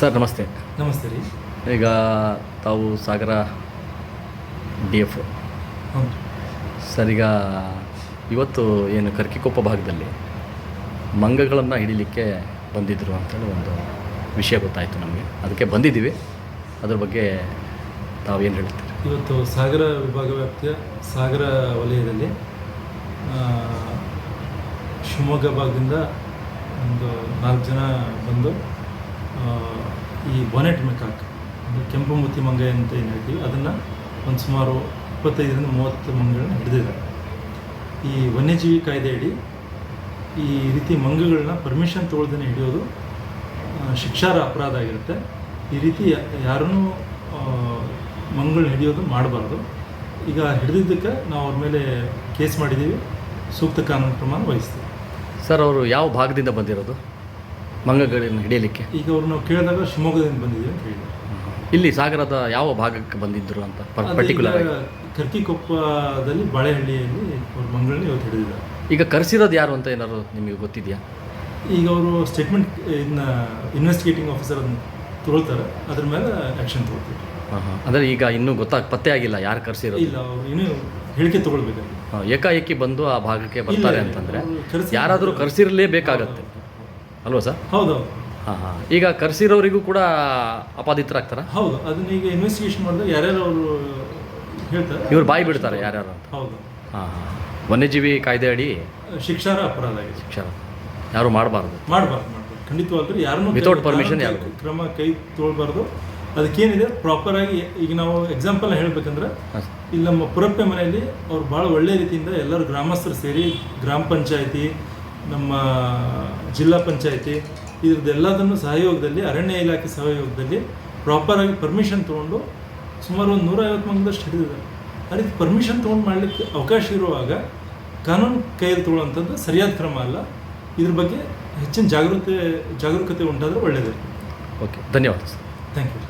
Sir ನಮಸ್ತೆ. ನಮಸ್ತೆ ರೀ. ಈಗ ತಾವು ಸಾಗರ ಡಿ ಎಫ್. ಹೌದು. ಸರ್ ಈಗ ಇವತ್ತು ಏನು ಕರ್ಕಿಕೊಪ್ಪ ಭಾಗದಲ್ಲಿ ಮಂಗಗಳನ್ನು ಹಿಡಿಲಿಕ್ಕೆ ಬಂದಿದ್ದರು ಅಂತೇಳಿ ಒಂದು ವಿಷಯ ಗೊತ್ತಾಯಿತು ನಮಗೆ. ಅದಕ್ಕೆ ಬಂದಿದ್ದೀವಿ. ಅದ್ರ ಬಗ್ಗೆ ತಾವೇನು ಹೇಳ್ತೀರಿ? ಇವತ್ತು ಸಾಗರ ವಿಭಾಗ ವ್ಯಾಪ್ತಿಯ ಸಾಗರ ವಲಯದಲ್ಲಿ ಶಿವಮೊಗ್ಗ ಭಾಗದಿಂದ ಒಂದು ನಾಲ್ಕು ಜನ ಬಂದು ಈ ಬೊನೆಟ್ ಮೆಕಾಕ್ ಅಂದರೆ ಕೆಂಪು ಮುತ್ತಿ ಮಂಗ ಅಂತ ಏನು ಹೇಳ್ತೀವಿ, ಅದನ್ನು ಒಂದು ಸುಮಾರು ಇಪ್ಪತ್ತೈದರಿಂದ ಮೂವತ್ತು ಮಂಗಗಳನ್ನ ಹಿಡಿದಿದ್ದಾರೆ ಈ ವನ್ಯಜೀವಿ ಕಾಯ್ದೆಯಡಿ ಈ ರೀತಿ ಮಂಗಗಳನ್ನ ಪರ್ಮಿಷನ್ ತೊಗೊಳ್ದೇ ಹಿಡಿಯೋದು ಶಿಕ್ಷಾರ ಅಪರಾಧ ಆಗಿರುತ್ತೆ. ಈ ರೀತಿ ಯಾರನ್ನೂ ಮಂಗಳನ್ನ ಹಿಡಿಯೋದು ಮಾಡಬಾರ್ದು. ಈಗ ಹಿಡಿದಿದ್ದಕ್ಕೆ ನಾವು ಅವ್ರ ಮೇಲೆ ಕೇಸ್ ಮಾಡಿದ್ದೀವಿ ಸೂಕ್ತ ಕಾನೂನು ಕ್ರಮ ವಹಿಸ್ತೀವಿ. ಸರ್, ಅವರು ಯಾವ ಭಾಗದಿಂದ ಬಂದಿರೋದು? ಮಂಗಗಳನ್ನು ಹಿಡಿಯಲಿಕ್ಕೆ? ಈಗ ಅವ್ರು ನಾವು ಕೇಳಿದಾಗ ಶಿವಮೊಗ್ಗದಿಂದ ಬಂದಿದ್ದೀವಿ ಅಂತ ಹೇಳಿದ್ರು. ಇಲ್ಲಿ ಸಾಗರದ ಯಾವ ಭಾಗಕ್ಕೆ ಬಂದಿದ್ದರು ಅಂತ ಪರ್ಟಿಕ್ಯುಲರ್ ಈಗ ಕರ್ಕಿಕೊಪ್ಪದಲ್ಲಿ ಬಾಳೆಹಳ್ಳಿಯಲ್ಲಿ ಅವ್ರ ಮಂಗಳನ್ನ ಇವತ್ತು ಹಿಡಿದಿದ್ದಾರೆ. ಈಗ ಕರೆಸಿರೋದು ಯಾರು ಅಂತ ಏನಾದ್ರು ನಿಮಗೆ ಗೊತ್ತಿದೆಯಾ? ಈಗ ಅವರು ಸ್ಟೇಟ್ಮೆಂಟ್ ಇನ್ನ ಇನ್ವೆಸ್ಟಿಗೇಟಿಂಗ್ ಆಫೀಸರ್ ಅದನ್ನ ತೊಗೊಳ್ತಾರೆ. ಅದ್ರ ಮೇಲೆ ಆ್ಯಕ್ಷನ್ ತೊಗೊಳ್ತೀವಿ ಹಾಂ ಹಾಂ ಅಂದರೆ ಈಗ ಇನ್ನೂ ಗೊತ್ತಾಗ ಪತ್ತೆ ಆಗಿಲ್ಲ ಯಾರು ಕರೆಸಿರೋದು? ಇಲ್ಲ ಅವ್ರು ಇನ್ನೂ ಹೇಳಿಕೆ ತೊಗೊಳ್ಬೇಕು ಹಾಂ, ಏಕಾಏಕಿ ಬಂದು ಆ ಭಾಗಕ್ಕೆ ಬರ್ತಾರೆ ಅಂತಂದರೆ ಯಾರಾದರೂ ಕರೆಸಿರಲೇಬೇಕಾಗತ್ತೆ. ಅಲ್ವಾ ಸರ್? ಹೌದು. ಹಾಂ ಹಾಂ. ಈಗ ಕರೆಸಿರೋರಿಗೂ ಕೂಡ ಅಪಾದಿತರಾಗ್ತಾರ ಹೌದು ಅದನ್ನ ಈಗ ಇನ್ವೆಸ್ಟಿಗೇಷನ್ ಮಾಡಿದ್ರೆ ಯಾರ್ಯಾರು ಅವರು ಹೇಳ್ತಾರೆ. ಇವ್ರು ಬಾಯಿ ಬಿಡ್ತಾರೆ ಯಾರ್ಯಾರು ಅಂತ. ಹೌದು. ಹಾಂ ಹಾಂ. ವನ್ಯಜೀವಿ ಕಾಯ್ದೆ ಅಡಿ ಶಿಕ್ಷಾರ ಅಪರಾಧ ಆಗಿದೆ. ಶಿಕ್ಷಣ ಯಾರು ಮಾಡಬಾರ್ದು. ಮಾಡಬಾರ್ದು ಮಾಡಬಾರ್ದು. ಖಂಡಿತವಾಗ್ಲೂ ಯಾರನ್ನೂ Without permission ಯಾರನ್ನೂ ಯಾರು? ಕ್ರಮ ಕೈ ತೊಗೊಳ್ಬಾರ್ದು. ಅದಕ್ಕೇನಿದೆ ಪ್ರಾಪರ್ ಆಗಿ ಈಗ ನಾವು ಎಕ್ಸಾಂಪಲ್ ಹೇಳ್ಬೇಕಂದ್ರೆ ಹಾಂ ಇಲ್ಲಿ ನಮ್ಮ ಪುರಪ್ಪೆ ಮನೆಯಲ್ಲಿ ಅವ್ರು ಭಾಳ ಒಳ್ಳೆ ರೀತಿಯಿಂದ ಎಲ್ಲರೂ ಗ್ರಾಮಸ್ಥರು ಸೇರಿ ಗ್ರಾಮ ಪಂಚಾಯತಿ ನಮ್ಮ ಜಿಲ್ಲಾ ಪಂಚಾಯತಿ ಇದ್ರದ್ದೆಲ್ಲದನ್ನು ಸಹಯೋಗದಲ್ಲಿ ಅರಣ್ಯ ಇಲಾಖೆ ಸಹಯೋಗದಲ್ಲಿ ಪ್ರಾಪರಾಗಿ ಪರ್ಮಿಷನ್ ತೊಗೊಂಡು ಸುಮಾರು ಒಂದು ನೂರೈವತ್ತು ಮಂದಿದಷ್ಟು ಹಿಡಿದಿದ್ದಾರೆ ಅದಕ್ಕೆ ರೀತಿ ಪರ್ಮಿಷನ್ ತೊಗೊಂಡು ಮಾಡಲಿಕ್ಕೆ ಅವಕಾಶ ಇರುವಾಗ ಕಾನೂನು ಕೈಯಲ್ಲಿ ತೊಗೊಳ್ಳೋಂಥದ್ದು ಸರಿಯಾದ ಕ್ರಮ ಅಲ್ಲ. ಇದ್ರ ಬಗ್ಗೆ ಹೆಚ್ಚಿನ ಜಾಗೃತಿ ಜಾಗರೂಕತೆ ಉಂಟಾದರೆ ಒಳ್ಳೆಯದು ಓಕೆ ಧನ್ಯವಾದ. Sir thank you